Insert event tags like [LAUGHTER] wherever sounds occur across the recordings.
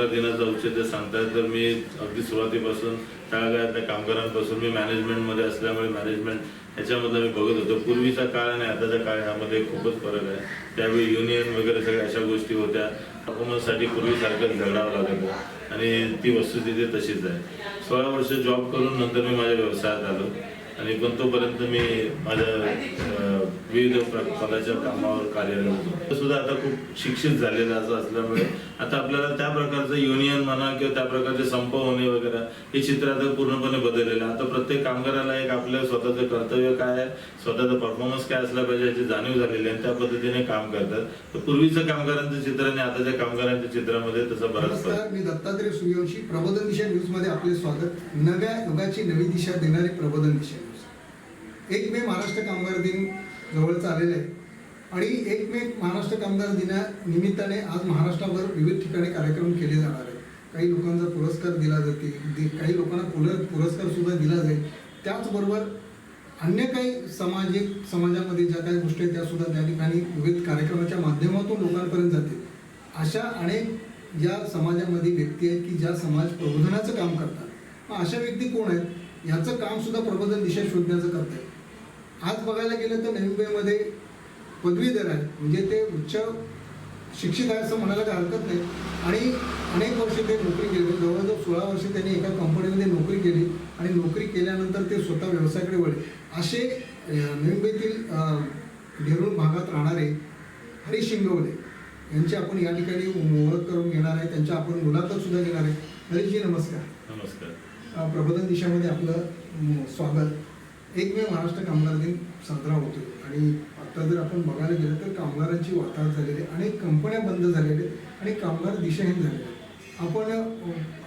कामगार दिनाचं औचित्य सांगताय तर मी अगदी सुरुवातीपासून तळागाळातल्या कामगारांपासून मी मॅनेजमेंटमध्ये असल्यामुळे मॅनेजमेंट ह्याच्यामधलं मी बघत होतो. पूर्वीचा काळ आणि आताच्या काळ ह्यामध्ये खूपच फरक आहे. त्यावेळी युनियन वगैरे सगळ्या अशा गोष्टी होत्या. परफॉर्मन्ससाठी पूर्वीसारखं झगडावं लागत आणि ती वस्तुस्थिती तशीच आहे. सोळा वर्ष जॉब करून नंतर मी माझ्या व्यवसायात आलो. आणि पण तोपर्यंत मी माझ्या विविध प्र- पदाच्या कामावर कार्यरत होतो. तो सुद्धा आता खूप शिक्षित झालेलं असं असल्यामुळे आता आपल्याला त्या प्रकारचं युनियन म्हणा किंवा त्या प्रकारचे संप होणे वगैरे हे चित्र आता पूर्णपणे बदललेलं आता प्रत्येक कामगाराला एक आपलं स्वतःचं कर्तव्य काय आहे स्वतःचा परफॉर्मन्स काय असला पाहिजे याची जाणीव झालेली आहे आणि त्या पद्धतीने काम करतात. तर पूर्वीचं कामगारांचं चित्र आणि आताच्या कामगारांच्या चित्रामध्ये तसा बराच मी दत्तात्रय सूर्यवंशी प्रबोधन दिशा न्यूजमध्ये आपले स्वागत. नव्या युगाची नवी दिशा देणारी प्रबोधन दिशा एक मे महाराष्ट्र कामगार दिन जवळच आलेला आहे. आणि एक मे महाराष्ट्र कामगार दिना निमित्ताने आज महाराष्ट्राभर विविध ठिकाणी कार्यक्रम केले जाणार आहे काही लोकांचा पुरस्कार दिला जातील काही लोकांना पुर- पुरस्कारसुद्धा दिला जाईल. त्याचबरोबर अन्य काही सामाजिक समाजामध्ये ज्या काही गोष्टी आहेत त्यासुद्धा त्या ठिकाणी विविध कार्यक्रमाच्या माध्यमातून लोकांपर्यंत जातील. अशा अनेक ज्या समाजामध्ये व्यक्ती आहेत की ज्या समाज प्रबोधनाचं काम करतात. मग अशा व्यक्ती कोण आहेत? याचं कामसुद्धा प्रबोधन दिशा शोधण्याचं करतात आज बघायला गेलं तर नवी मुंबईमध्ये पदवीधर आहे. म्हणजे ते उच्च शिक्षित आहे असं म्हणायला काही हरकत नाही. आणि अनेक वर्ष ते नोकरी केली. जवळजवळ सोळा वर्ष त्यांनी एका कंपनीमध्ये नोकरी केली आणि नोकरी केल्यानंतर ते स्वतः व्यवसायाकडे वळले. असे नवी मुंबईतील अं, नेरूळ भागात राहणारे हरीश शिंगवले यांची आपण या ठिकाणी ओळख करून घेणार आहे. त्यांच्या आपण मुलाखत सुद्धा घेणार आहे. हरीशजी नमस्कार. नमस्कार. प्रबोधन दिशामध्ये आपलं स्वागत. एक वेळ महाराष्ट्र कामगार दिन साजरा होतो आणि आता जर आपण बघायला गेलं तर कामगारांची वाताहत झालेली आहे. अनेक कंपन्या बंद झालेल्या आहेत आणि कामगार दिशाहीन झालेले आपण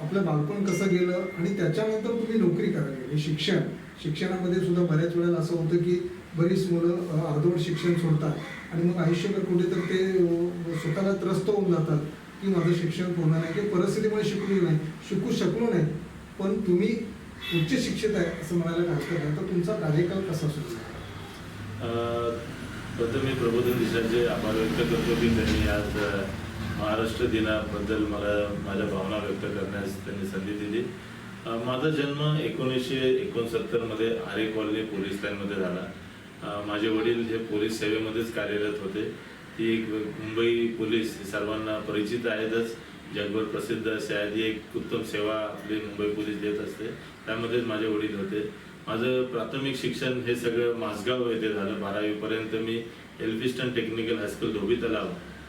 आपलं बालपण कसं गेलं आणि त्याच्यानंतर तुम्ही नोकरी करायला गेली. शिक्षण शिक्षणामध्ये सुद्धा बऱ्याच वेळेला असं होतं की बरीच मुलं अर्धवट शिक्षण सोडतात. आणि मग आयुष्यभर कुठेतरी ते स्वतःला त्रस्त होऊन जातात की माझं शिक्षण पूर्ण नाही किंवा परिस्थितीमुळे शिकलो नाही शिकू शकलो नाही. पण तुम्ही उच्च शिक्षित आहे असं म्हणायला हरकत नाही. तर तुमचा कार्यकाल कसा सुरू झाला? प्रथम मी प्रबोधन दिशाचे आभार व्यक्त करतो की त्यांनी आज महाराष्ट्र दिनाबद्दल मला माझ्या भावना व्यक्त करण्यास त्यांनी संधी दिली. माझा जन्म एकोणीसशे एकोणसत्तरमध्ये आरे कॉलनी पोलीस लाईनमध्ये झाला. माझे वडील जे पोलीस सेवेमध्येच कार्यरत होते. ती एक मुंबई पोलीस सर्वांना परिचित आहेतच. जगभर प्रसिद्ध असे आहे. ती एक उत्तम सेवा आपली मुंबई पोलीस देत असते. त्यामध्येच माझे वडील होते. माझं प्राथमिक शिक्षण हे सगळं माझगाव येथे झालं. बारावीपर्यंत मी Elphinstone technical high school Dhobi Talao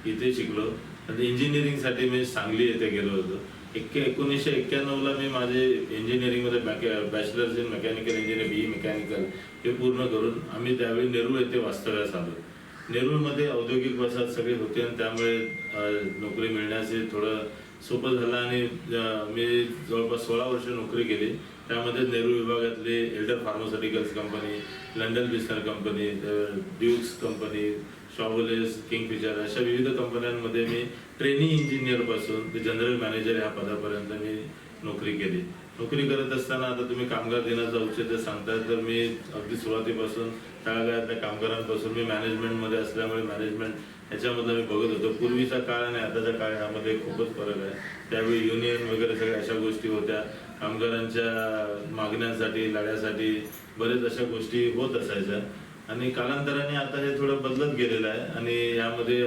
इथे शिकलो. आणि इंजिनिअरिंगसाठी मी सांगली येथे गेलो होतो. एक एकोणीसशे एक्क्याण्णवला मी माझे इंजिनिअरिंगमध्ये MACAY bachelors in mechanical engineer B mechanical हे पूर्ण करून आम्ही त्यावेळी नेरूळ येथे वास्तव्यास आलो. नेरूळमध्ये औद्योगिक वसाहत सगळे होते आणि त्यामुळे नोकरी मिळण्याचे थोडं सोपं झालं आणि मी जवळपास सोळा वर्ष नोकरी केली. त्यामध्ये नेहरू विभागातले Elder pharmaceuticals company London Bicester company Dukes company Shaw Wallace Kingfisher अशा विविध कंपन्यांमध्ये मी ट्रेनिंग इंजिनियरपासून ते जनरल मॅनेजर ह्या पदापर्यंत मी नोकरी केली. नोकरी करत असताना आता तुम्ही कामगार दिनाचं औचित्य सांगताय. तर मी अगदी सुरुवातीपासून तळागाळातल्या कामगारांपासून मी मॅनेजमेंटमध्ये असल्यामुळे मॅनेजमेंट याच्यामध्ये मी बघत होतो. पूर्वीचा काळ आणि आताच्या काळ यामध्ये खूपच फरक आहे. त्यावेळी युनियन वगैरे सगळ्या अशा गोष्टी होत्या. कामगारांच्या मागण्यांसाठी लढ्यासाठी बरेच अशा गोष्टी होत असायच्या. आणि कालांतराने आता हे थोडं बदलत गेलेलं आहे. आणि यामध्ये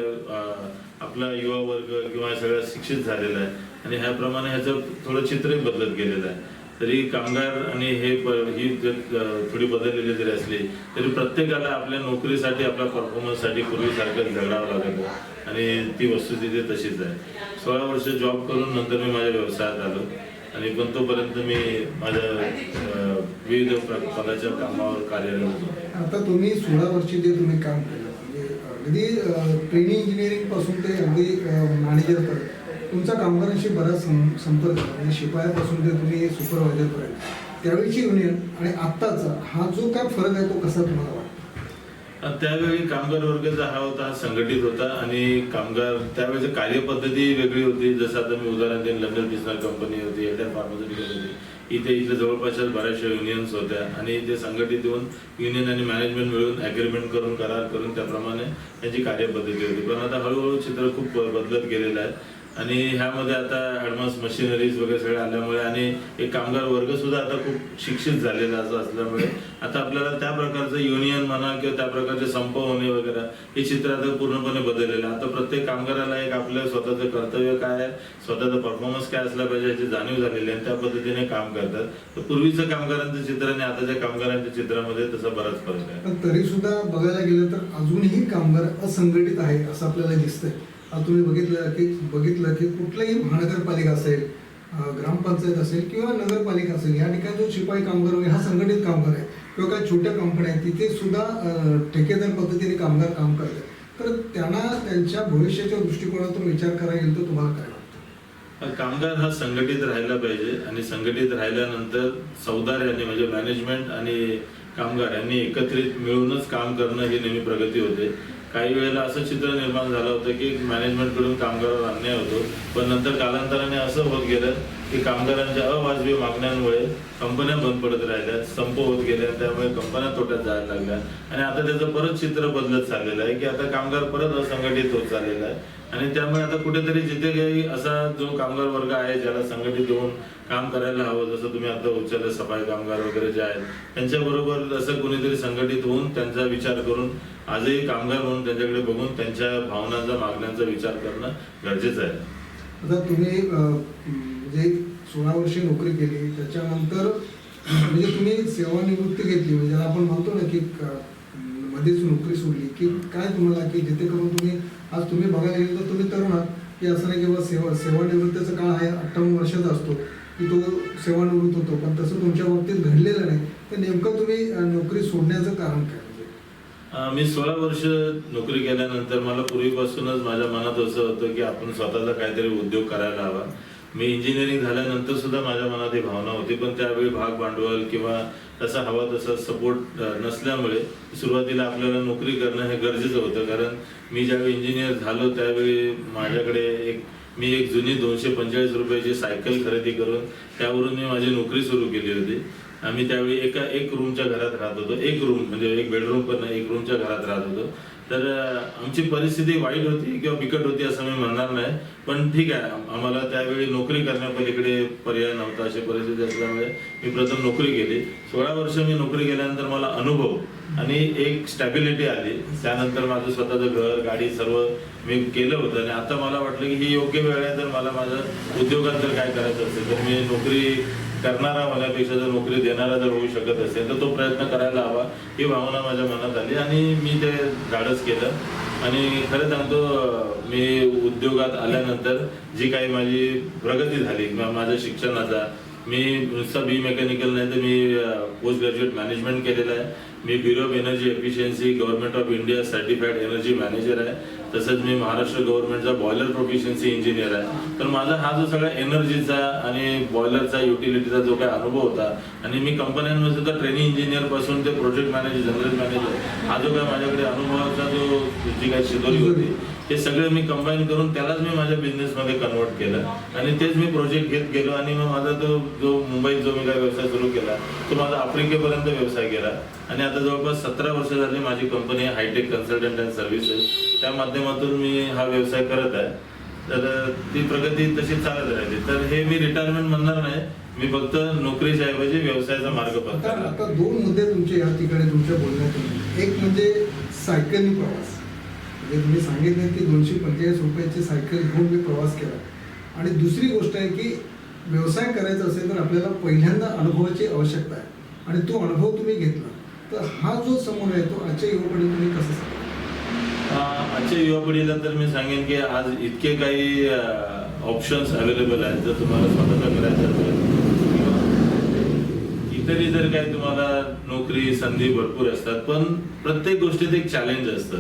आपला युवा वर्ग किंवा सगळं शिक्षित झालेला आहे. आणि ह्याप्रमाणे ह्याचं थोडं चित्रही बदलत गेलेलं आहे. तरी कामगार आणि हे ही जर थोडी बदललेली जरी असली तरी प्रत्येकाला आपल्या नोकरीसाठी आपल्या परफॉर्मन्ससाठी पूर्वीसारखं झगडावं लागेल आणि ती वस्तुस्थिती तशीच आहे. सोळा वर्ष जॉब करून नंतर मी माझ्या व्यवसायात आलो. आणि पण तोपर्यंत मी माझ्या विविध पदाच्या कामावर कार्यरत होतो. आता तुम्ही सोळा वर्ष जे तुम्ही काम केलं म्हणजे अगदी ट्रेनिंग इंजिनिअरिंगपासून ते अगदी मॅनेजर पर्यंत तुमचा कामगारांशी बराच सं- संपर्क म्हणजे शिपायापासून ते तुम्ही सुपरवायझरपर्यंत त्यावेळीची युनियन आणि आत्ताचा हा जो काय फरक आहे तो कसा तुम्हाला वाटतो? त्यावेळी कामगार वर्ग जो हा होता हा संघटित होता आणि कामगार त्यावेळेची कार्यपद्धती वेगळी होती. जसं आता मी उदाहरण देईन लंडन दिसणार कंपनी होती एअरटेल फार्मास्युटिकल होती. इथे इथल्या जवळपासच्या बऱ्याचशा युनियन्स होत्या आणि ते संघटित होऊन युनियन आणि मॅनेजमेंट मिळून ॲग्रीमेंट करून करार करून त्याप्रमाणे त्यांची कार्यपद्धती होती. पण आता हळूहळू चित्र खूप बदलत गेलेलं आहे. आणि ह्यामध्ये आता ॲडव्हान्स मशिनरीज वगैरे सगळे आल्यामुळे आणि एक कामगार वर्ग सुद्धा आता खूप शिक्षित झालेला असं असल्यामुळे आता आपल्याला त्या प्रकारचं युनियन म्हणा किंवा त्या प्रकारचे संप होणे वगैरे हे चित्र आता पूर्णपणे बदललेलं आहे. आता प्रत्येक कामगाराला एक आपलं स्वतःचं कर्तव्य काय आहे? स्वतःचा परफॉर्मन्स काय असला पाहिजे याची जाणीव झालेली आहे आणि त्या पद्धतीने काम करतात. तर पूर्वीचं कामगारांचं चित्र आणि आताच्या कामगारांच्या चित्रामध्ये तसा बराच फरक आहे. पण तरी सुद्धा बघायला गेलं तर अजूनही कामगार असंघटित आहे असं आपल्याला दिसतंय. तुम्ही बघितलं की बघितलं की कुठलंही महानगरपालिका असेल ग्रामपंचायत असेल किंवा नगरपालिका असेल या ठिकाणी जो शिपाई कामगार वगैरे हा संघटित कामगार आहे. किंवा काही छोट्या कंपन्या आहेत तिथे सुद्धा ठेकेदार पद्धतीने कामगार काम करतात. तर त्यांना त्यांच्या भविष्याच्या दृष्टिकोनातून विचार करायला येईल तर तुम्हाला काय वाटतं? कामगार हा संघटित राहायला पाहिजे आणि संघटित राहिल्यानंतर यांनी म्हणजे मॅनेजमेंट आणि कामगार यांनी एकत्रित मिळूनच काम करणं ही नेहमी प्रगती होते. काही वेळेला असं चित्र निर्माण झालं होतं की मॅनेजमेंटकडून कामगारावर अन्याय होतो. पण नंतर कालांतराने असं होत गेलं की कामगारांच्या अवाजवी मागण्यांमुळे कंपन्या बंद पडत राहिल्या संप होत गेल्या त्यामुळे कंपन्या तोट्यात जायला लागल्या. आणि आता त्याचं परत चित्र बदलत चाललेलं आहे की आता कामगार परत असंघटित होत चाललेला आहे. आणि त्यामुळे आता कुठेतरी जिथे काही असा जो कामगार वर्ग आहे ज्याला संघटित होऊन काम करायला हवं जसं तुम्ही आता उच्चारलं सफाई कामगार वगैरे जे आहेत त्यांच्याबरोबर असं कुणीतरी संघटित होऊन त्यांचा विचार करून आजही कामगार म्हणून त्यांच्याकडे बघून त्यांच्या भावनांचा मागण्यांचा विचार करणं गरजेचं आहे. आता तुम्ही म्हणजे सोळा वर्षे नोकरी केली त्याच्यानंतर म्हणजे तुम्ही सेवानिवृत्ती घेतली म्हणजे आपण म्हणतो ना की मध्येच नोकरी सोडली की काय तुम्हाला की जिथे करून तुम्ही आज तुम्ही बघायला गेलं तर तुम्ही तरुण आहात की असं नाही की बाबा सेवा सेवानिवृत्तीचा काळ आहे अठ्ठावन्न वर्षाचा असतो की तो सेवानिवृत्त होतो पण तसं तुमच्या बाबतीत घडलेलं नाही. तर नेमकं तुम्ही नोकरी सोडण्याचं कारण काय? मी सोळा वर्ष नोकरी केल्यानंतर मला पूर्वीपासूनच माझ्या मनात असं होतं की आपण स्वतःचा काहीतरी उद्योग करायला हवा. मी इंजिनिअरिंग झाल्यानंतर सुद्धा माझ्या मनात ही भावना होती पण त्यावेळी भाग भांडवल किंवा तसा हवा तसा सपोर्ट नसल्यामुळे सुरुवातीला आपल्याला नोकरी करणं हे गरजेचं होतं. कारण मी ज्यावेळी इंजिनियर झालो त्यावेळी माझ्याकडे एक मी एक जुनी दोनशे पंचेचाळीस रुपयाची सायकल खरेदी करून त्यावरून मी माझी नोकरी सुरू केली होती. आम्ही त्यावेळी एका एक रूमच्या घरात राहत होतो. एक रूम म्हणजे एक बेडरूम पण एक रूमच्या घरात राहत होतो. तर आमची परिस्थिती वाईट होती किंवा बिकट होती असं मी म्हणणार नाही. पण ठीक आहे आम्हाला त्यावेळी नोकरी करण्यापलीकडे पर्याय नव्हता अशी परिस्थिती असल्यामुळे मी प्रथम नोकरी केली. सोळा वर्ष मी नोकरी केल्यानंतर मला अनुभव आणि एक स्टॅबिलिटी आली. त्यानंतर माझं स्वतःचं घर गाडी सर्व मी केलं होतं आणि आता मला वाटलं की ही योग्य वेळ आहे तर मला माझं उद्योगात जर काय करायचं असेल तर मी नोकरी करणारा होण्यापेक्षा जर नोकरी देणारा जर होऊ शकत असेल तर तो प्रयत्न करायला हवा ही भावना माझ्या मनात आली आणि मी ते धाडस केलं. आणि खरं सांगतो मी उद्योगात आल्यानंतर जी काही माझी प्रगती झाली किंवा माझ्या शिक्षणाचा मी नुसता बी मेकॅनिकल नाही तर मी पोस्ट ग्रॅज्युएट मॅनेजमेंट केलेलं आहे. मी bureau of energy efficiency government of India certified energy manager आहे. तसंच मी महाराष्ट्र गव्हर्नमेंटचा बॉयलर प्रोफिशियन्सी इंजिनियर आहे. तर माझा हा जो सगळा एनर्जीचा आणि बॉयलरचा युटिलिटीचा जो काही अनुभव होता आणि मी कंपन्यांमध्ये सुद्धा ट्रेनिंग इंजिनियरपासून ते प्रोजेक्ट मॅनेजर जनरल मॅनेजर हा जो काय माझ्याकडे अनुभवाचा जो जी काही शिदोरी होती हे सगळे मी कंबाईन करून त्यालाच मी माझ्या बिझनेसमध्ये कन्वर्ट केलं. आणि तेच मी प्रोजेक्ट घेत गेलो आणि मग माझा तो जो मुंबईत जो मी काय व्यवसाय सुरू केला तो माझा आफ्रिकेपर्यंत व्यवसाय गेला. आणि आता जवळपास सतरा वर्ष झाली माझी company Hitech consultant and services त्या माध्यमातून मी हा व्यवसाय करत आहे. तर ती प्रगती तशी चालत राहिली. तर हे मी रिटायरमेंट म्हणणार नाही. मी फक्त नोकरीच्या ऐवजी व्यवसायाचा मार्ग पत्करला आता दोन मुद्दे तुमचे या ठिकाणी तुमच्या बोलण्यातून एक म्हणजे सायकलनी प्रवास. म्हणजे तुम्ही सांगितलं की दोनशे पंचेचाळीस रुपयाची सायकल घेऊन मी प्रवास केला. आणि दुसरी गोष्ट आहे की व्यवसाय करायचा असेल तर आपल्याला पहिल्यांदा अनुभवाची आवश्यकता आहे. आणि तो अनुभव तुम्ही घेतला. तर हा जो समोर आहे तो आजच्या युवकडे तुम्ही कसं सांगा आजच्या युवा पिढीला तर मी सांगेन की आज इतके काही ऑप्शन्स अवेलेबल आहेत. जर तुम्हाला स्वतःचा करायचं असेल किंवा इतरही जर काही तुम्हाला नोकरी संधी भरपूर असतात पण प्रत्येक गोष्टीत एक चॅलेंज असतं.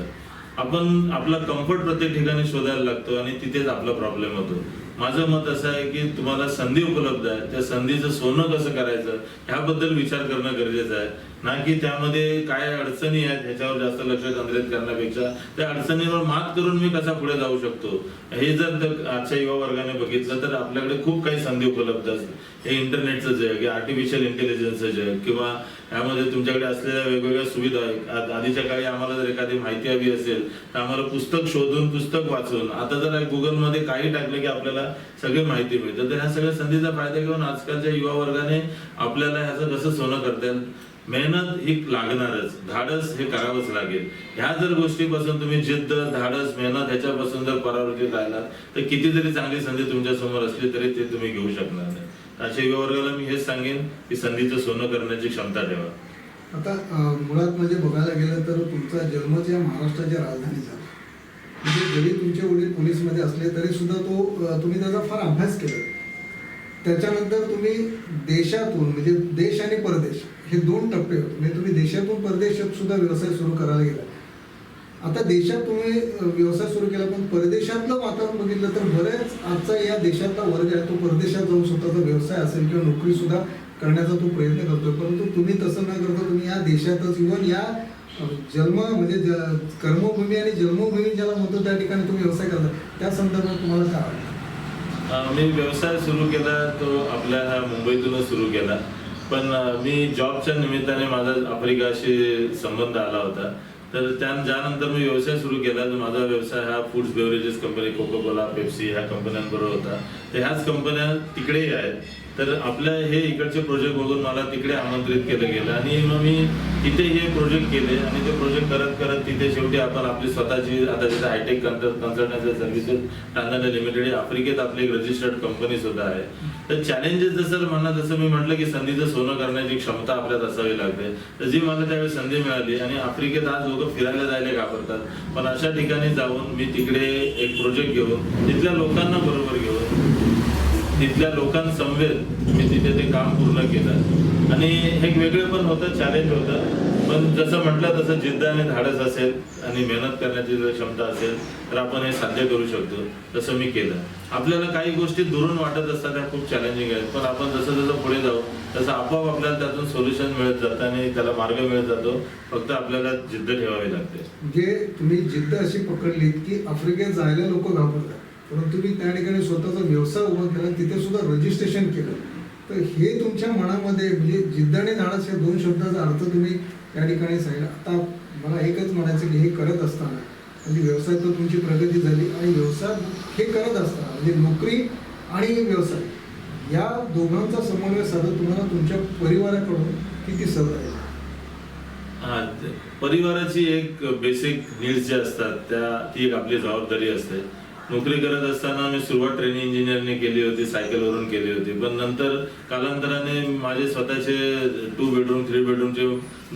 आपण आपला कम्फर्ट प्रत्येक ठिकाणी शोधायला लागतो आणि तिथेच आपला प्रॉब्लेम होतो. माझं मत असं आहे की तुम्हाला संधी उपलब्ध आहे. त्या संधीचं सोनं कसं करायचं ह्याबद्दल विचार करणं गरजेचं आहे. ना की त्यामध्ये काय अडचणी आहेत ह्याच्यावर जास्त लक्ष केंद्रित करण्यापेक्षा त्या अडचणीवर मात करून मी कसा पुढे जाऊ शकतो? हे जर आजच्या युवा वर्गाने बघितलं तर आपल्याकडे खूप काही संधी उपलब्ध असतात हे इंटरनेटचं जग हे आर्टिफिशियल इंटेलिजन्सचं जग किंवा यामध्ये तुमच्याकडे असलेल्या वेगवेगळ्या सुविधा आहेत. आधीच्या काळी आम्हाला जर एखादी माहिती हवी असेल तर आम्हाला पुस्तक शोधून पुस्तक वाचून आता जर गुगलमध्ये काही टाकलं की आपल्याला सगळी माहिती मिळते. तर ह्या सगळ्या संधीचा फायदा घेऊन आजकालच्या युवा वर्गाने आपल्याला ह्याचं कसं सोनं करता येईल मेहनत ही लागणारच. धाडस हे करावंच लागेल. ह्या जर गोष्टीपासून तुम्ही जिद्द धाडस मेहनत ह्याच्यापासून जर परावृत्तीत राहिला तर कितीतरी चांगली संधी तुमच्यासमोर असली तरी ते तुम्ही घेऊ शकणार नाही. अशा युवा वर्गाला मी हेच सांगेन की संधीचं सोनं करण्याची क्षमता ठेवा. आता मुळात म्हणजे बघायला गेलं तर तुमचा जन्मच या महाराष्ट्राच्या राजधानी झाला म्हणजे जरी तुमचे वडील पोलीसमध्ये असले तरी सुद्धा तो तुम्ही त्याचा फार अभ्यास केला. त्याच्यानंतर तुम्ही देशातून म्हणजे देश आणि परदेश हे दोन टप्पे होते. म्हणजे तुम्ही देशातून परदेशात सुद्धा व्यवसाय सुरू करायला गेला. आता देशात तुम्ही व्यवसाय सुरू केला पण परदेशातलं वातावरण बघितलं तर बऱ्याच आजचा या देशातला वर्ग आहे तो परदेशात जाऊन स्वतःचा व्यवसाय असेल किंवा नोकरी सुद्धा करण्याचा तो प्रयत्न करतोय. परंतु तुम्ही तसं न करता तुम्ही या देशातच इव्हन या जन्म म्हणजे ज- कर्मभूमी आणि जन्मभूमी ज्याला म्हणतो त्या ठिकाणी तुम्ही व्यवसाय करता त्या संदर्भात तुम्हाला काय वाटतं? मी व्यवसाय सुरू केला तो आपल्या मुंबईतूनच सुरू केला. पण मी जॉबच्या निमित्ताने माझा आफ्रिकाशी संबंध आला होता. तर त्या ज्यानंतर मी व्यवसाय सुरू केला तर माझा व्यवसाय हा foods beverages company Coca Cola Pepsi ह्या कंपन्यांबरोबर होता. तर ह्याच कंपन्या तिकडेही आहेत. तर आपल्या हे इकडचे प्रोजेक्ट बघून मला तिकडे आमंत्रित केलं गेलं. आणि मग मी तिथे हे प्रोजेक्ट केले आणि ते प्रोजेक्ट करत करत तिथे शेवटी आपण आपली स्वतःची आता तिथे हायटेक कन्सल्टन्सी सर्व्हिसेस टांगाने लिमिटेड आफ्रिकेत आपली एक रजिस्टर्ड कंपनी सुद्धा आहे. तर चॅलेंजेस जसं मला जसं मी म्हटलं की संधीचं सोनं करण्याची क्षमता आपल्यात असावी लागते. तर जी मला त्यावेळी संधी मिळाली आणि आफ्रिकेत आज लोक फिरायला जायला घाबरतात. पण अशा ठिकाणी जाऊन मी तिकडे एक प्रोजेक्ट घेऊन तिथल्या लोकांना बरोबर घेऊन तिथल्या लोकांसमवेत मी तिथे ते काम पूर्ण केलं. आणि हे एक वेगळं पण होतं चॅलेंज होतं. पण जसं म्हटलं तसं जिद्द आणि धाडस असेल आणि मेहनत करण्याची जर क्षमता असेल तर आपण हे साध्य करू शकतो. तसं मी केलं. आपल्याला काही गोष्टी दुरून वाटत असतात त्या खूप चॅलेंजिंग आहेत. पण आपण जसं जसं पुढे जाऊ तसं आपोआप आपल्याला त्यातून सोल्युशन मिळत जातं आणि त्याला मार्ग मिळत जातो. फक्त आपल्याला जिद्द ठेवावी लागते. म्हणजे तुम्ही जिद्द अशी पकडली की आफ्रिकेत जायला लोक घाबरतात. परंतु तुम्ही त्या ठिकाणी स्वतःचा व्यवसाय उभा केला तिथे सुद्धा रजिस्ट्रेशन केलं. तर हे तुमच्या मनामध्ये म्हणजे जिद्द आणि धाडस या दोन शब्दाचा अर्थ तुम्ही त्या ठिकाणी सांगितला. आता मला एकच म्हणायचं की हे करत असताना म्हणजे व्यवसाय तर तुमची प्रगती झाली आणि व्यवसाय हे करत असताना म्हणजे नोकरी आणि व्यवसाय या दोघांचा समन्वय साधत तुम्हाला तुमच्या परिवाराकडून किती सहकार्य आहे? हा, ते- परिवाराची एक बेसिक नीड्स ज्या असतात त्या ती एक आपली जबाबदारी असते. नोकरी करत असताना मी सुरुवात ट्रेनिंग इंजिनियरने केली होती सायकलवरून केली होती. पण नंतर कालांतराने माझे स्वतःचे टू बेडरूम थ्री बेडरूमचे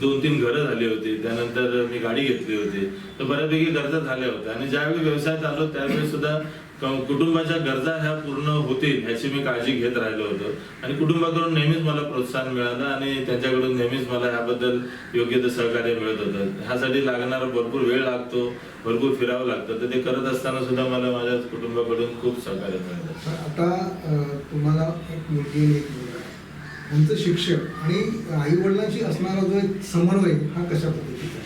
दोन तीन घरं झाली होती. त्यानंतर मी गाडी घेतली होती. तर बऱ्यापैकी गरजा झाल्या होत्या. आणि ज्यावेळी व्यवसायात आलो त्यावेळी सुद्धा कुटुंबाच्या गरजा ह्या पूर्ण होतील ह्याची मी काळजी घेत राहिलो होतो. आणि कुटुंबाकडून नेहमीच मला प्रोत्साहन मिळालं आणि त्यांच्याकडून नेहमीच मला ह्याबद्दल योग्य ते सहकार्य मिळत होतं. ह्यासाठी लागणारा भरपूर वेळ लागतो भरपूर फिरावं लागतं. तर ते करत असताना सुद्धा मला माझ्या कुटुंबाकडून खूप सहकार्य मिळतं तर आता तुम्हाला एक मुलगी आणि एक मुलगा शिक्षण आणि आई वडिलांशी असणारा जो एक समन्वय हा कशा पद्धतीचा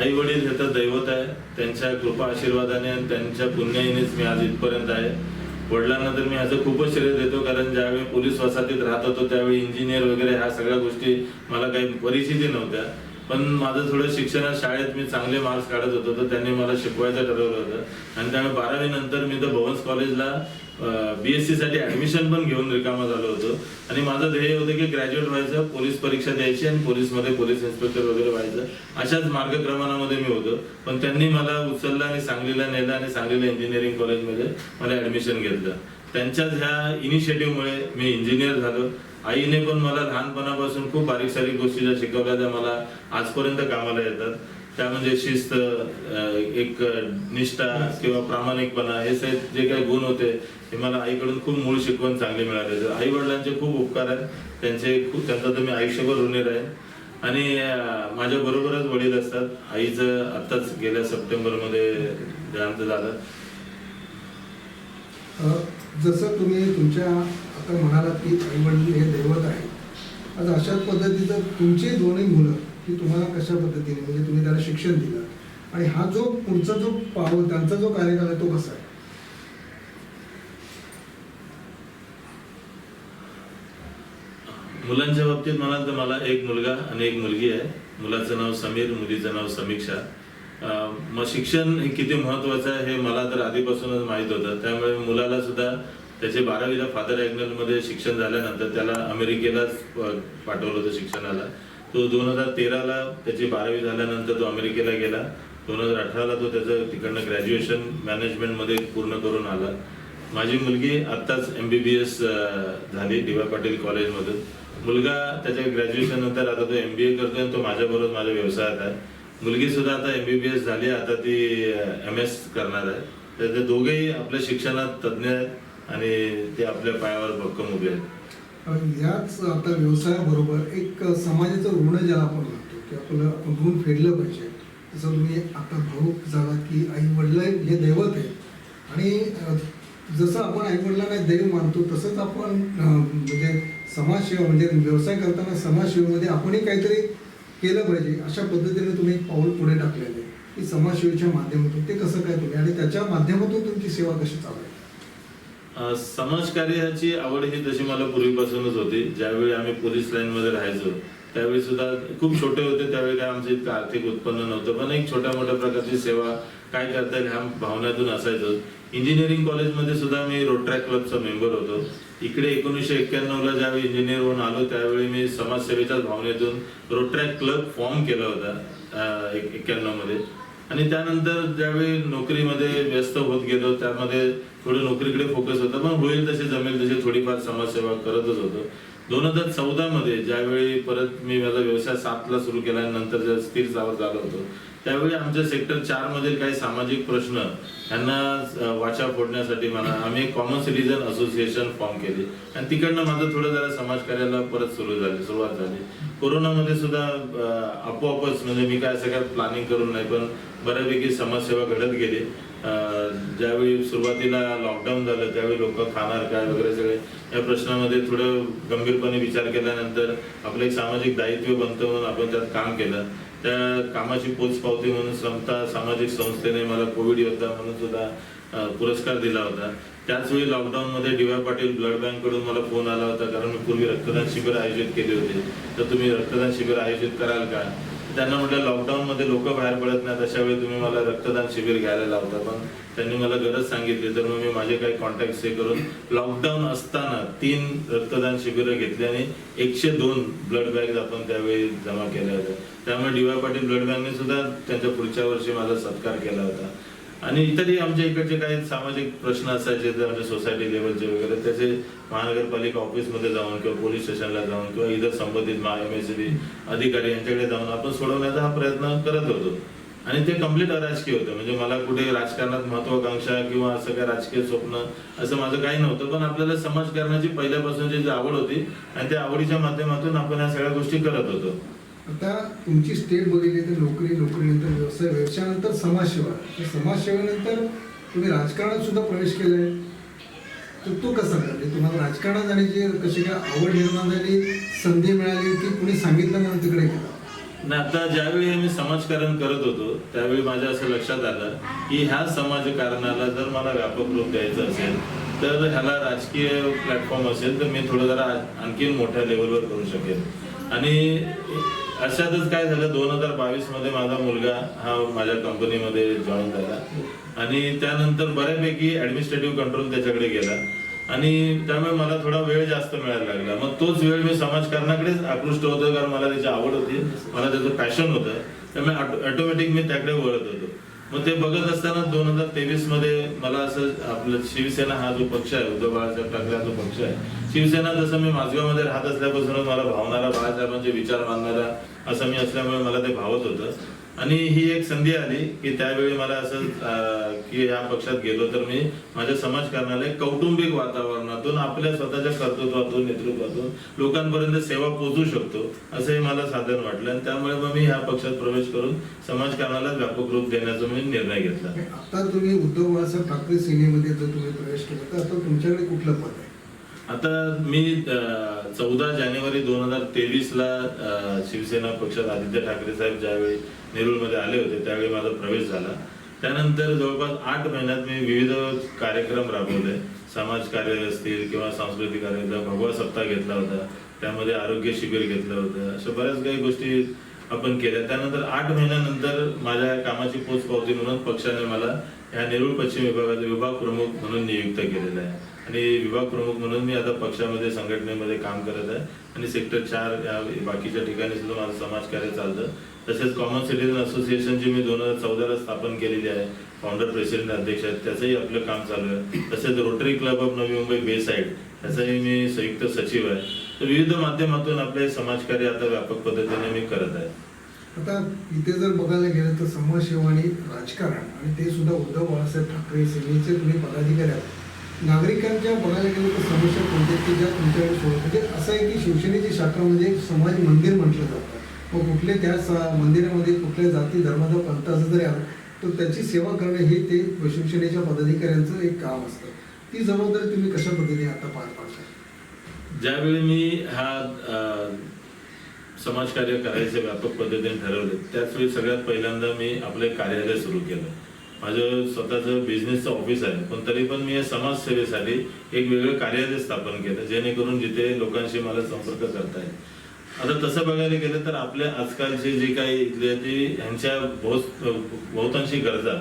आई वडील हे तर दैवत आहे. त्यांच्या कृपा आशीर्वादाने आणि त्यांच्या पुण्याईनेच मी आज इथपर्यंत आहे. वडिलांना तर मी असं खूपच श्रेय देतो कारण ज्यावेळी पोलीस वसाहतीत राहत होतो त्यावेळी इंजिनियर वगैरे ह्या सगळ्या गोष्टी मला काही परिचिती नव्हत्या. पण माझं थोडं शिक्षणात शाळेत मी चांगले मार्क्स काढत होतो तर त्यांनी मला शिकवायचं ठरवलं होतं. आणि त्यामुळे बारावी नंतर मी तर भवन्स कॉलेजला बीएससी साठी ऍडमिशन पण घेऊन रिकामा झालो होतो. आणि माझं ध्येय होतं की ग्रॅज्युएट व्हायचं पोलीस परीक्षा द्यायची आणि पोलीसमध्ये पोलीस इन्स्पेक्टर वगैरे व्हायचं. अशाच मार्गक्रमणामध्ये मी होतो. पण त्यांनी मला उचललं आणि सांगलीला नेलं आणि सांगलीला इंजिनिअरिंग कॉलेजमध्ये मला ऍडमिशन घेतलं. त्यांच्याच ह्या इनिशिएटिव्हमुळे मी इंजिनियर झालो. आईने पण मला लहानपणापासून खूप बारीक सारीक गोष्टी ज्या शिकवल्या त्या मला आजपर्यंत कामाला येतात. त्या म्हणजे शिस्त एक निष्ठा किंवा प्रामाणिकपणा हे सगळे जे काही गुण होते हे मला आईकडून खूप मूळ शिकवण चांगली मिळाले आई वडिलांचे खूप उपकार आहेत. त्यांचे खूप त्यांचा तर मी आयुष्यभर ऋणीर आहे आणि माझ्या बरोबरच वडील असतात. आईचं आत्ताच गेल्या सप्टेंबरमध्ये देहांत झालं. जसं तुम्ही तुमच्या आता म्हणालात की आई वडील हे दैवत आहे आज अशाच पद्धतीचं तुमचे दोन्ही मुलं की तुम्हाला कशा पद्धतीने म्हणजे तुम्ही त्याला शिक्षण दिलं. आणि हा जो पुढचा जो पाऊल त्यांचा जो कार्यकाल आहे तो कसा आहे? मुलांच्या बाबतीत म्हणाल तर मला एक मुलगा आणि एक मुलगी आहे. मुलाचं नाव समीर मुलीचं नाव समीक्षा. मग शिक्षण हे किती महत्वाचं आहे हे मला तर आधीपासूनच माहीत होतं. त्यामुळे मुलाला सुद्धा त्याचे बारावीला फादर ॲग्नलमध्ये शिक्षण झाल्यानंतर त्याला अमेरिकेलाच पाठवलं होतं शिक्षणाला. तो दोन हजार तेराला त्याची बारावी झाल्यानंतर तो अमेरिकेला गेला. दोन हजार अठराला तो त्याचं तिकडनं ग्रॅज्युएशन मॅनेजमेंटमध्ये पूर्ण करून आला. माझी मुलगी आत्ताच एम बी बी एस झाली डी वाय पाटील कॉलेजमधून. मुलगा त्याच्या ग्रॅज्युएशन नंतर आता तो एम बी ए करतोय आणि तो माझ्याबरोबर माझ्या व्यवसायात आहे. मुलगी सुद्धा आता एम बी बी एस झाली आता ती एम एस करणार आहे. तर ते दोघेही आपल्या शिक्षणात तज्ज्ञ आहेत आणि ते आपल्या पायावर भक्कम उभे आहेत. कारण याच आता व्यवसायाबरोबर एक समाजाचं ऋण ज्याला आपण म्हणतो की आपलं आपण ऋण फेडलं पाहिजे. जसं तुम्ही आता भाऊक झाला की आई वडील हे दैवत आहे आणि जसं आपण आई वडिलांना देव मानतो तसंच आपण म्हणजे समाजसेवा म्हणजे व्यवसाय करताना समाजसेवेमध्ये आपणही काहीतरी केलं पाहिजे. अशा पद्धतीने तुम्ही एक पाऊल पुढे टाकलेलं आहे की समाजसेवेच्या माध्यमातून ते कसं काय तुम्ही आणि त्याच्या माध्यमातून तुमची सेवा कशी चालू आहे? समाजकार्याची आवड ही जशी मला पूर्वीपासूनच होती. ज्यावेळी आम्ही पोलीस लाईन मध्ये राहायचो त्यावेळी सुद्धा खूप छोटे होते. त्यावेळी काय आमचं इतकं आर्थिक उत्पन्न नव्हतं. पण एक छोट्या मोठ्या प्रकारची सेवा काय करता येईल ह्या भावनातून असायचो. इंजिनिअरिंग कॉलेजमध्ये सुद्धा मी रोट्रॅक क्लबचा मेंबर होतो. इकडे एकोणीसशे एक्क्याण्णवला ज्यावेळी इंजिनियर होऊन आलो त्यावेळी मी समाजसेवेच्याच भावनेतून रोट्रॅक क्लब फॉर्म केला होता एक्क्याण्णवमध्ये. आणि त्यानंतर ज्यावेळी नोकरीमध्ये व्यस्त होत गेलो त्यामध्ये थोडं नोकरीकडे फोकस होतं. पण होईल तसे जमेल तसे थोडीफार समाजसेवा करतच होतो. दोन हजार चौदा मध्ये ज्यावेळी परत मी माझा व्यवसाय सातला सुरू केला आणि नंतर स्थिर चालत झालो होतो त्यावेळी आमच्या सेक्टर चार मधील काही सामाजिक प्रश्न यांना वाचा फोडण्यासाठी मला आम्ही एक कॉमन सिटीजन असोसिएशन फॉर्म केली. आणि तिकडनं माझं थोडं जरा समाजकार्याला परत सुरू झाली सुरुवात झाली. कोरोनामध्ये सुद्धा आपोआपच म्हणजे मी काय असं काय प्लॅनिंग करून नाही पण बऱ्यापैकी समाजसेवा घडत गेली. ज्यावेळी सुरुवातीला लॉकडाऊन झालं त्यावेळी लोक खाणार काय वगैरे सगळे या प्रश्नामध्ये थोडं गंभीरपणे विचार केल्यानंतर आपलं एक सामाजिक दायित्व बनतं म्हणून आपण त्यात काम केलं. त्या कामाची पोचपावती म्हणून समता सामाजिक संस्थेने मला कोविड योद्धा म्हणून सुद्धा पुरस्कार दिला होता. त्याच वेळी लॉकडाऊन मध्ये डी वाय पाटील ब्लड बँककडून मला फोन आला होता कारण मी पूर्वी रक्तदान शिबिर आयोजित केले होते. तर तुम्ही रक्तदान शिबिर आयोजित कराल का? त्यांना म्हटलं लॉकडाऊन मध्ये लोक बाहेर पडत नाहीत अशा वेळी तुम्ही मला रक्तदान शिबिर घ्यायला लावता. पण त्यांनी मला गरज सांगितली तर मग मी माझे काही कॉन्टॅक्ट हे करून लॉकडाऊन असताना तीन रक्तदान शिबिरं घेतली आणि एकशे दोन ब्लड बॅग आपण त्यावेळी जमा केल्या होत्या. त्यामुळे डी वाय पाटील ब्लड बँकने सुद्धा त्यांच्या पुढच्या वर्षी माझा सत्कार केला होता. आणि इतरही आमच्या इकडचे काही सामाजिक प्रश्न असायचे तर आमच्या सोसायटी लेवलचे वगैरे त्याचे महानगरपालिका ऑफिसमध्ये जाऊन किंवा पोलीस स्टेशनला जाऊन किंवा इतर संबंधित एम एस अधिकारी यांच्याकडे जाऊन आपण सोडवण्याचा हा प्रयत्न करत होतो. आणि ते कंप्लीट अराजकीय होतं. म्हणजे मला कुठे राजकारणात महत्वाकांक्षा किंवा असं काय राजकीय स्वप्न असं माझं काही नव्हतं. पण आपल्याला समाजकारणाची पहिल्यापासूनची जी आवड होती आणि त्या आवडीच्या माध्यमातून आपण या सगळ्या गोष्टी करत होतो. आता तुमची स्टेप बघितली तर नोकरी नोकरीनंतर व्यवसाय व्यवसायानंतर समाजसेवा. तर समाजसेवेनंतर तुम्ही राजकारणात सुद्धा प्रवेश केलाय. तर तो कसा म्हणजे तुम्हाला राजकारणात जाण्याची कशी काय आवड निर्माण झाली संधी मिळाली की कुणी सांगितलं म्हणून तिकडे गेला? नाही आता ज्यावेळी मी समाजकारण करत होतो त्यावेळी माझ्या असं लक्षात आलं की ह्या समाजकारणाला जर मला व्यापक रूप द्यायचं असेल तर ह्याला राजकीय प्लॅटफॉर्म असेल तर मी थोडं जरा आणखीन मोठ्या लेवलवर करू शकेन. आणि अशातच काय झालं दोन हजार बावीसमध्ये माझा मुलगा हा माझ्या कंपनीमध्ये जॉईन झाला. आणि त्यानंतर बऱ्यापैकी ऍडमिनिस्ट्रेटिव्ह कंट्रोल त्याच्याकडे गेला. आणि त्यामुळे मला थोडा वेळ जास्त मिळायला लागला. मग तोच वेळ मी समाजकारणाकडेच आकृष्ट होतो कारण मला त्याची आवड होती. मला त्याचं पॅशन होतं. त्यामुळे ऑटोमॅटिक मी त्याकडे वळत होतो. मग ते बघत असताना दोन हजार तेवीसमध्ये मला असं आपलं शिवसेना हा जो पक्ष आहे उद्धव बाळासाहेब ठाकरे हा जो पक्ष आहे शिवसेना जसं मी माझगावमध्ये राहत असल्यापासूनच मला भावणारा बाळासाहेबांचे विचार मानणारा असं मी असल्यामुळे मला ते भावत होतं. आणि ही एक संधी आली की त्यावेळी मला असं की या पक्षात गेलो तर मी माझ्या समाजकारणाला एक कौटुंबिक वातावरणातून आपल्या स्वतःच्या कर्तृत्वातून नेतृत्वातून लोकांपर्यंत सेवा पोहोचू शकतो असंही मला साधन वाटलं. आणि त्यामुळे मग मी ह्या पक्षात प्रवेश करून समाजकारणाला व्यापक रूप देण्याचा मी निर्णय घेतला. आता तुम्ही उद्धव बाळासाहेब ठाकरे सेनेमध्ये जर तुम्ही प्रवेश केला तर आता तुमच्याकडे कुठलं पद आहे? आता मी चौदा जानेवारी दोन हजार तेवीसला शिवसेना पक्षात आदित्य ठाकरे साहेब ज्यावेळी नेरूळमध्ये आले होते त्यावेळी माझा प्रवेश झाला. त्यानंतर जवळपास आठ महिन्यात मी विविध कार्यक्रम राबवले. समाज कार्य असतील किंवा सांस्कृतिक कार्य भगवा सप्ताह घेतला होता. त्यामध्ये आरोग्य शिबिर घेतलं होतं. अशा बऱ्याच काही गोष्टी आपण केल्या. त्यानंतर आठ महिन्यानंतर माझ्या कामाची पोचपावती म्हणून पक्षाने मला या नेरूळ पश्चिम विभागाचे विभाग प्रमुख म्हणून नियुक्त केलेलं आहे. आणि विभाग प्रमुख म्हणून मी आता पक्षामध्ये संघटनेमध्ये काम करत आहे. आणि सेक्टर चार या बाकीच्या ठिकाणी सुद्धा माझं समाजकार्य चालतं. तसेच कॉमन सिटीजन असोसिएशनची मी दोन हजार चौदाला स्थापन केलेली आहे फाउंडर प्रेसिडेंट अध्यक्ष आहेत त्याचंही आपलं काम चालू आहे. तसेच rotary club of Navi Mumbai बे साईड त्याचाही मी संयुक्त सचिव आहे. तर विविध माध्यमातून आपले समाजकार्य आता व्यापक पद्धतीने मी करत आहे. आता इथे जर बघायला गेलं तर समाजसेवा आणि राजकारण आणि ते सुद्धा उद्धव बाळासाहेब ठाकरे सेनेचे तुम्ही पदाधिकारी आहात. नागरिकांच्या बघायला गेलं तर समस्या कोणत्या की ज्या तुमच्याकडे सोडत म्हणजे असं आहे की शिवसेनेची शाखा म्हणजे समाज मंदिर म्हटलं जातं. मग कुठले त्या मंदिरामध्ये कुठल्या जाती धर्माचा पंथाचं जरी आलं तर त्याची सेवा करणं हे ते शिवसेनेच्या पदाधिकाऱ्यांचं एक काम असतं. ती जबाबदारी तुम्ही कशा पद्धतीने आता पार पाडता? ज्यावेळी मी हा अ, समाजकार्य करायचे व्यापक पद्धतीने ठरवले त्याच वेळी सगळ्यात पहिल्यांदा मी आपले कार्यालय सुरू केलं. माझं स्वतःचं बिझनेसचं ऑफिस आहे. पण तरी पण मी या समाजसेवेसाठी एक वेगळं कार्यालय स्थापन केलं जेणेकरून जिथे लोकांशी मला संपर्क करता येईल. आता तसं बघायला गेलं तर आपल्या आजकालचे जे काही इथले ते ह्यांच्या बहुत बहुतांशी गरजा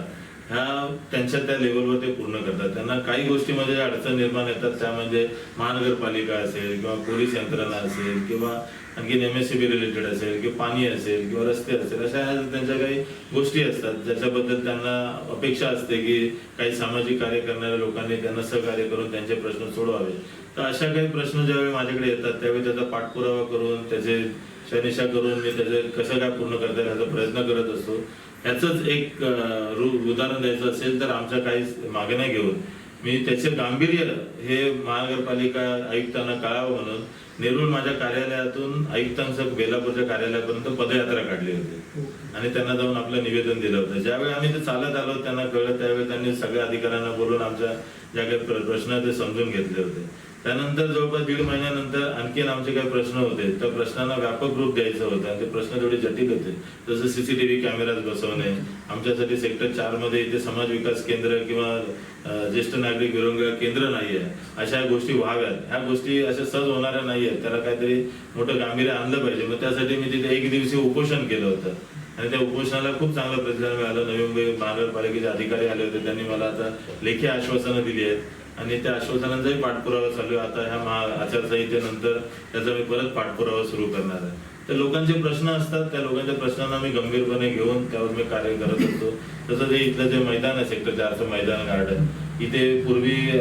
ह्या त्यांच्या त्या लेवलवर ते पूर्ण करतात. त्यांना काही गोष्टीमध्ये अडचण निर्माण येतात त्या म्हणजे महानगरपालिका असेल किंवा पोलीस यंत्रणा असेल किंवा आणखी M S C B related असेल किंवा पाणी असेल किंवा रस्ते असेल अशा त्यांच्या काही गोष्टी असतात. ज्याच्याबद्दल त्यांना अपेक्षा असते की काही सामाजिक कार्य करणाऱ्या लोकांनी त्यांना सहकार्य करून त्यांचे प्रश्न सोडवावे. तर अशा काही प्रश्न ज्यावेळी माझ्याकडे येतात त्यावेळी त्याचा पाठपुरावा करून त्याचे शनिशा करून मी त्याचे कसं काय पूर्ण करता येईल याचा प्रयत्न करत असतो. याचंच एक उदाहरण द्यायचं असेल तर आमच्या काही मागण्या घेऊन. मी त्याचे गांभीर्य हे महानगरपालिका आयुक्तांना कळावं म्हणून नेरूळ माझ्या कार्यालयातून आयुक्तांचं बेलापूरच्या कार्यालयापर्यंत पदयात्रा काढली होती. आणि त्यांना जाऊन आपलं निवेदन दिलं होतं. ज्यावेळी आम्ही ते चालत आलो त्यांना कळलं त्यावेळी त्यांनी सगळ्या अधिकाऱ्यांना बोलून आमच्या ज्या काही प्रश्न ते समजून घेतले होते. त्यानंतर जवळपास दीड महिन्यानंतर आणखीन आमचे काही प्रश्न होते. त्या प्रश्नांना व्यापक रूप द्यायचं होतं आणि ते प्रश्न थोडे जटिल होते. जसं सीसीटीव्ही कॅमेराज बसवणे आमच्यासाठी सेक्टर चारमध्ये इथे समाज विकास केंद्र किंवा ज्येष्ठ नागरिक विरंगुळा केंद्र नाहीये. अशा गोष्टी व्हाव्यात. ह्या गोष्टी अशा सहज होणाऱ्या नाहीयेत. त्याला काहीतरी मोठं गांभीर्य आणलं पाहिजे. मग त्यासाठी मी तिथे एक दिवशी उपोषण केलं होतं. आणि त्या उपोषणाला खूप चांगला प्रतिसाद मिळाला. नवी मुंबई महानगरपालिकेचे अधिकारी आले होते. त्यांनी मला आता लेखी आश्वासनं दिली आहेत. आणि त्या आश्वासनांचाही पाठपुरावा चालू आहे. आता ह्या महा आचारसंहितेनंतर त्याचा मी परत पाठपुरावा सुरू करणार आहे. तर लोकांचे प्रश्न असतात. त्या लोकांच्या प्रश्नांना मी गंभीरपणे घेऊन त्यावर मी कार्य करत असतो. तसं ते इथलं जे मैदान आहे सेक्टर चारचं मैदान गार्डन इथे पूर्वी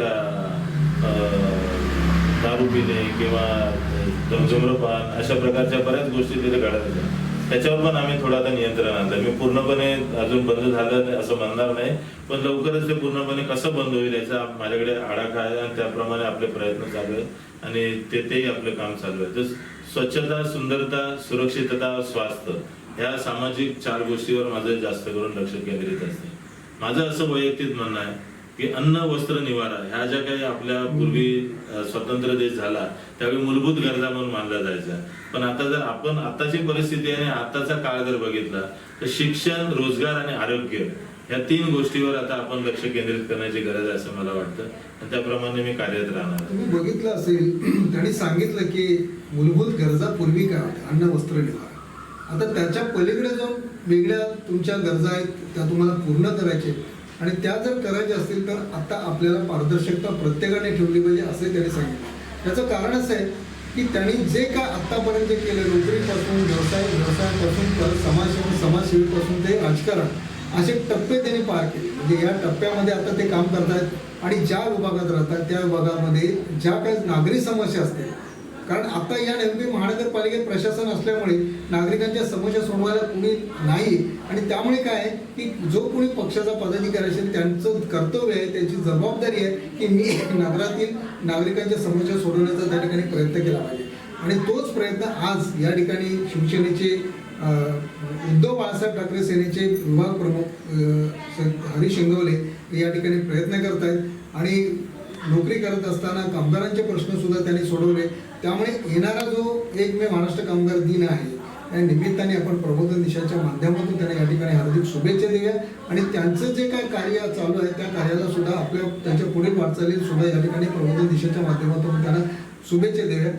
दारू पिणे किंवा धूम- अशा प्रकारच्या बऱ्याच गोष्टी तिथे घडत होत्या. त्याच्यावर पण आम्ही थोडं आता नियंत्रण आणलं मी पूर्णपणे अजून बंद झालं असं म्हणणार नाही पण लवकरच ते पूर्णपणे कसं बंद होईल याचा माझ्याकडे आडाखा आहे आणि त्याप्रमाणे आपले प्रयत्न चालू आहे आणि ते तेही आपलं काम चालू आहे. तर स्वच्छता सुंदरता सुरक्षितता स्वास्थ्य ह्या सामाजिक चार गोष्टीवर माझं जास्त करून लक्ष केंद्रित असते. माझं असं वैयक्तिक म्हणणं आहे की अन्न वस्त्र निवारा ह्या ज्या काही आपल्या पूर्वी स्वतंत्र देश झाला त्यावेळी मूलभूत गरजा म्हणून मानला जायचा पण आता जर आपण आताची परिस्थिती आणि आताचा काळ जर बघितला तर शिक्षण रोजगार आणि आरोग्य या तीन गोष्टीवर आता आपण लक्ष केंद्रित करण्याची गरज आहे असं मला वाटतं. आणि त्याप्रमाणे मी कार्यरत राहणार तुम्ही बघितलं असेल [CLEARS THROAT] त्यांनी सांगितलं की मूलभूत गरजा पूर्वी काय होत्या अन्न वस्त्र निवारा. आता त्याच्या पलीकडे जाऊन वेगळ्या तुमच्या गरजा आहेत त्या तुम्हाला पूर्ण करायचे आणि त्या जर करायच्या असतील तर आता आपल्याला पारदर्शकता प्रत्येकाने ठेवली पाहिजे असे त्यांनी सांगितलं. त्याचं कारण असं आहे की त्यांनी जे काय आत्तापर्यंत केलं नोकरीपासून व्यवसाय व्यवसायापासून तर समाजसेवा समाजसेवेपासून ते राजकारण असे टप्पे त्यांनी पार केले. म्हणजे या टप्प्यामध्ये आता ते काम करतायत आणि ज्या विभागात राहतात त्या विभागामध्ये ज्या काही नागरी समस्या असतील कारण आता या नेमकी महानगरपालिकेत प्रशासन असल्यामुळे नागरिकांच्या समस्या सोडवायला कुणी नाही. आणि त्यामुळे काय आहे की जो कोणी पक्षाचा पदाधिकारी असेल त्यांचं कर्तव्य आहे त्यांची जबाबदारी आहे की मी नगरातील नागरिकांच्या समस्या सोडवण्याचा त्या ठिकाणी प्रयत्न केला पाहिजे. आणि तोच प्रयत्न आज या ठिकाणी शिवसेनेचे उद्धव बाळासाहेब ठाकरे सेनेचे विभाग प्रमुख हरीश शिंगवले या ठिकाणी प्रयत्न करत आहेत आणि नोकरी करत असताना कामगारांचे प्रश्न सुद्धा त्यांनी सोडवले. त्यामुळे येणारा जो एक मे महाराष्ट्र कामगार दिन आहे त्या निमित्ताने आपण प्रबोधन दिशाच्या माध्यमातून त्यांना या ठिकाणी हार्दिक शुभेच्छा देऊया. आणि त्यांचं जे काय कार्य चालू आहे त्या कार्याला सुद्धा आपल्या त्यांच्या पुढील वाटचालीत सुद्धा या ठिकाणी प्रबोधन दिशाच्या माध्यमातून त्यांना शुभेच्छा देऊया.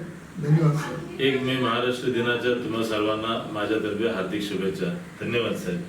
धन्यवाद सर. एक मे महाराष्ट्र दिनाच्या तुम्हा सर्वांना माझ्यातर्फे हार्दिक शुभेच्छा. धन्यवाद साहेब